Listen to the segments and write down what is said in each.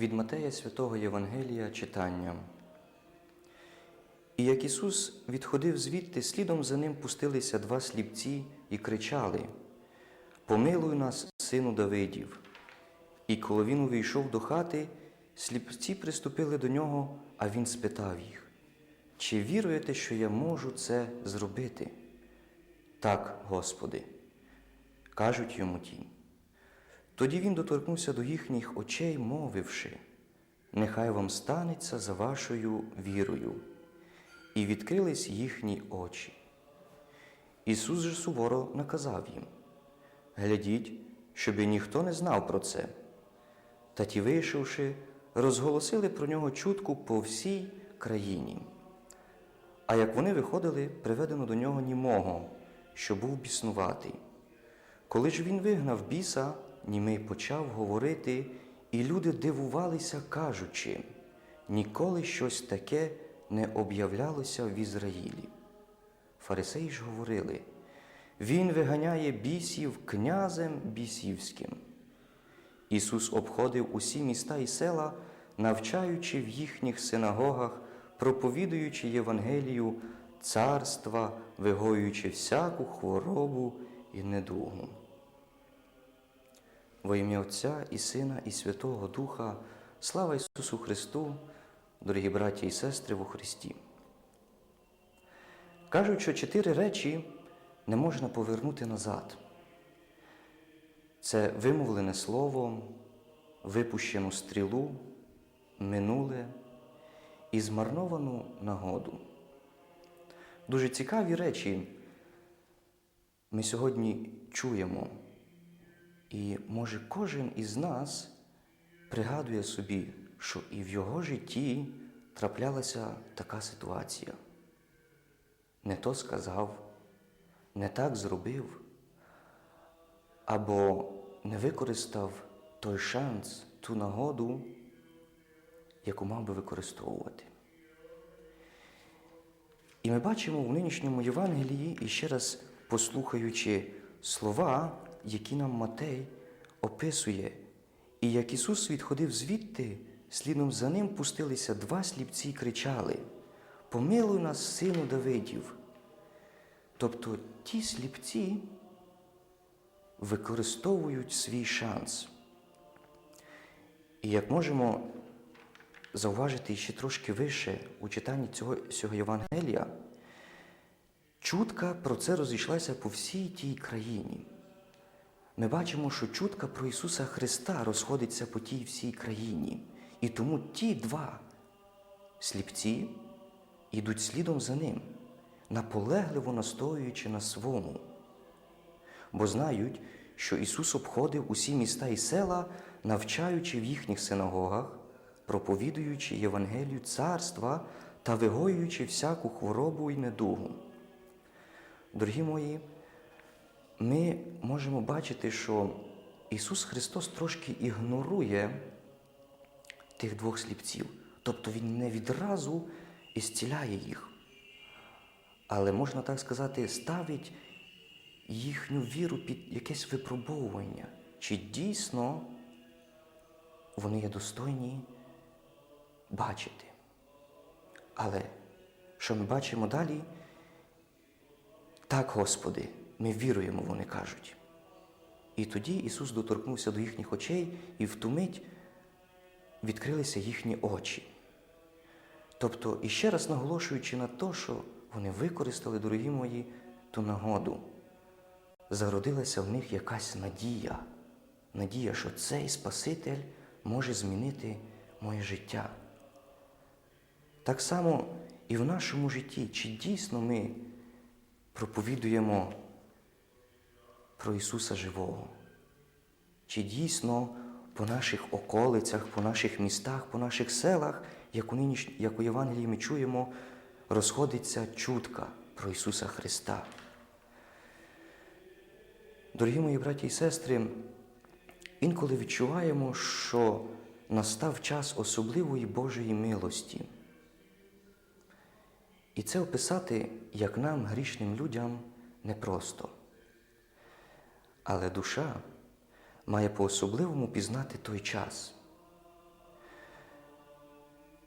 Від Матея Святого Євангелія читання. І як Ісус відходив звідти, слідом за ним пустилися два сліпці і кричали: Помилуй нас, сину Давидів. І коли він увійшов до хати, сліпці приступили до нього, а він спитав їх: Чи віруєте, що я можу це зробити? Так, Господи, кажуть йому ті. Тоді він доторкнувся до їхніх очей, мовивши, нехай вам станеться за вашою вірою, і відкрились їхні очі. Ісус же суворо наказав їм: Глядіть, щоб і ніхто не знав про це. Та ті, вийшовши, розголосили про нього чутку по всій країні. А як вони виходили, приведено до нього німого, що був біснуватий. Коли ж він вигнав біса, німий почав говорити, і люди дивувалися, кажучи, ніколи щось таке не об'являлося в Ізраїлі. Фарисеї ж говорили, Він виганяє бісів князем бісівським. Ісус обходив усі міста і села, навчаючи в їхніх синагогах, проповідуючи Євангелію царства, вигоюючи всяку хворобу і недугу. Во ім'я Отця і Сина, і Святого Духа, слава Ісусу Христу, дорогі браті і сестри во Христі. Кажуть, що чотири речі не можна повернути назад. Це вимовлене слово, випущену стрілу, минуле і змарновану нагоду. Дуже цікаві речі ми сьогодні чуємо, і може кожен із нас пригадує собі, що і в його житті траплялася така ситуація. Не то сказав, не так зробив або не використав той шанс, ту нагоду, яку мав би використовувати. І ми бачимо в нинішньому Євангелії, і ще раз послухаючи слова, які нам Матей описує, і як Ісус відходив звідти, слідом за ним пустилися два сліпці і кричали: Помилуй нас, сину Давидів. Тобто ті сліпці використовують свій шанс. І як можемо зауважити ще трошки вище у читанні цього, цього Євангелія, чутка про це розійшлася по всій тій країні. Ми бачимо, що чутка про Ісуса Христа розходиться по тій всій країні. І тому ті два сліпці йдуть слідом за ним, наполегливо настоюючи на свому бо знають, що Ісус обходив усі міста і села, навчаючи в їхніх синагогах, проповідуючи Євангелію царства та вигоюючи всяку хворобу і недугу. Дорогі мої, ми можемо бачити, що Ісус Христос трошки ігнорує тих двох сліпців, тобто Він не відразу ісціляє їх, але можна так сказати, ставить їхню віру під якесь випробовування, чи дійсно вони є достойні бачити. Але що ми бачимо далі? Так, Господи, ми віруємо, вони кажуть. І тоді Ісус доторкнувся до їхніх очей, і в ту мить відкрилися їхні очі. Тобто, іще раз наголошуючи на те, що вони використали, дорогі мої, ту нагоду зародилася в них якась надія, надія, що цей Спаситель може змінити моє життя. Так само і в нашому житті, чи дійсно ми проповідуємо про Ісуса Живого, чи дійсно по наших околицях, по наших містах, по наших селах, як у, ниніч... як у Євангелії ми чуємо, розходиться чутка про Ісуса Христа. Дорогі мої браті і сестри, інколи відчуваємо, що настав час особливої Божої милості. І це описати, як нам, грішним людям, непросто. Але душа має по-особливому пізнати той час.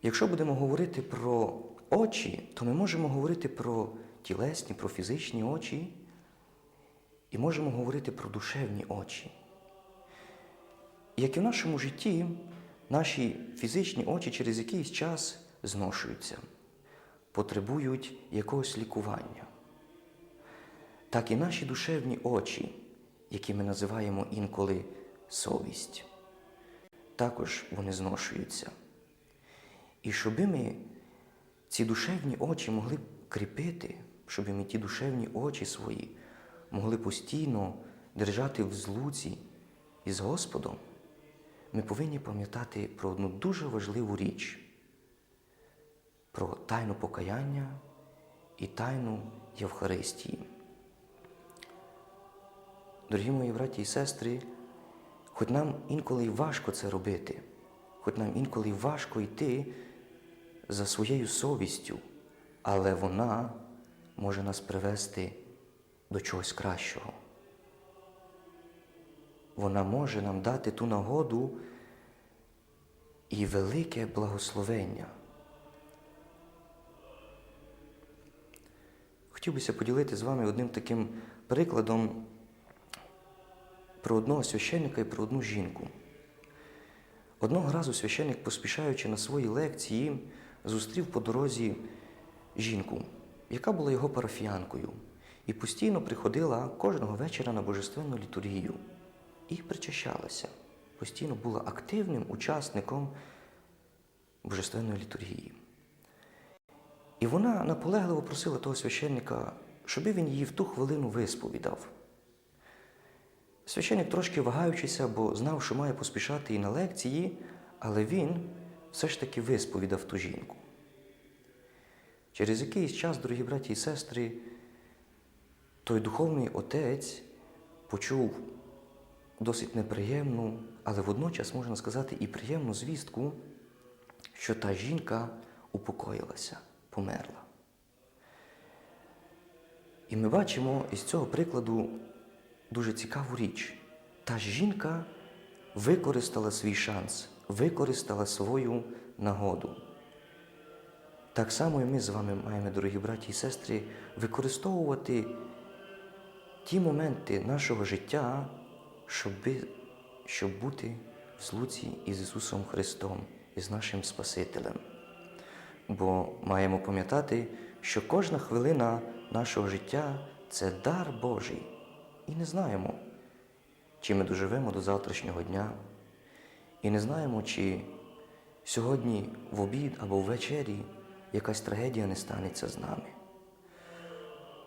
Якщо будемо говорити про очі, то ми можемо говорити про тілесні, про фізичні очі і можемо говорити про душевні очі. Як і в нашому житті, наші фізичні очі через якийсь час зношуються, потребують якогось лікування. Так і наші душевні очі, які ми називаємо інколи совість, також вони зношуються. І щоб ми ці душевні очі могли кріпити, щоб ми ті душевні очі свої могли постійно держати в злуці із Господом, ми повинні пам'ятати про одну дуже важливу річ про тайну покаяння і тайну Євхаристії. Дорогі мої браті і сестри, хоч нам інколи й важко це робити, хоч нам інколи важко йти за своєю совістю, але вона може нас привести до чогось кращого. Вона може нам дати ту нагоду і велике благословення. Хотів бися поділити з вами одним таким прикладом про одного священника і про одну жінку. Одного разу священник, поспішаючи на свої лекції, зустрів по дорозі жінку, яка була його парафіянкою, і постійно приходила кожного вечора на божественну літургію і причащалася. Постійно була активним учасником божественної літургії. І вона наполегливо просила того священника, щоб він її в ту хвилину висповідав. Священник трошки вагаючися, бо знав, що має поспішати і на лекції, але він все ж таки висповідав ту жінку. Через якийсь час, дорогі браті і сестри, той духовний отець почув досить неприємну, але водночас, можна сказати, і приємну звістку, що та жінка упокоїлася, померла. І ми бачимо із цього прикладу дуже цікаву річ. Та жінка використала свій шанс, використала свою нагоду. Так само і ми з вами маємо, дорогі браті і сестри, використовувати ті моменти нашого життя, щоб, щоб бути в злуці із Ісусом Христом, із нашим Спасителем. Бо маємо пам'ятати, що кожна хвилина нашого життя це дар Божий. І не знаємо, чи ми доживемо до завтрашнього дня, і не знаємо, чи сьогодні в обід або ввечері якась трагедія не станеться з нами.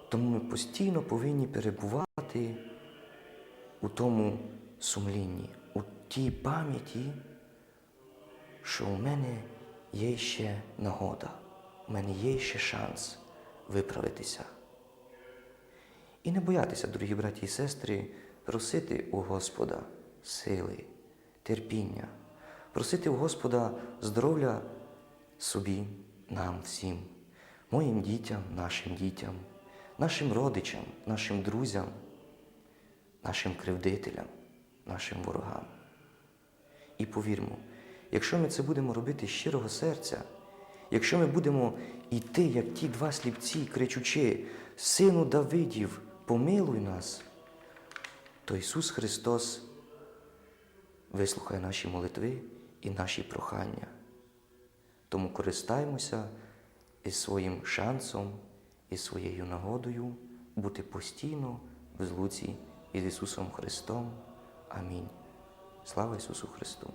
Тому ми постійно повинні перебувати у тому сумлінні, у тій пам'яті, що у мене є ще нагода, у мене є ще шанс виправитися. І не боятися, дорогі браті і сестри, просити у Господа сили, терпіння, просити у Господа здоров'я собі, нам всім, моїм дітям, нашим дітям, нашим родичам, нашим друзям, нашим кривдителям, нашим ворогам. І повірмо, якщо ми це будемо робити з щирого серця, якщо ми будемо йти, як ті два сліпці, кричучи, Сину Давидів, помилуй нас, то Ісус Христос вислухає наші молитви і наші прохання. Тому користаймося із своїм шансом, і своєю нагодою бути постійно в злуці із Ісусом Христом. Амінь. Слава Ісусу Христу!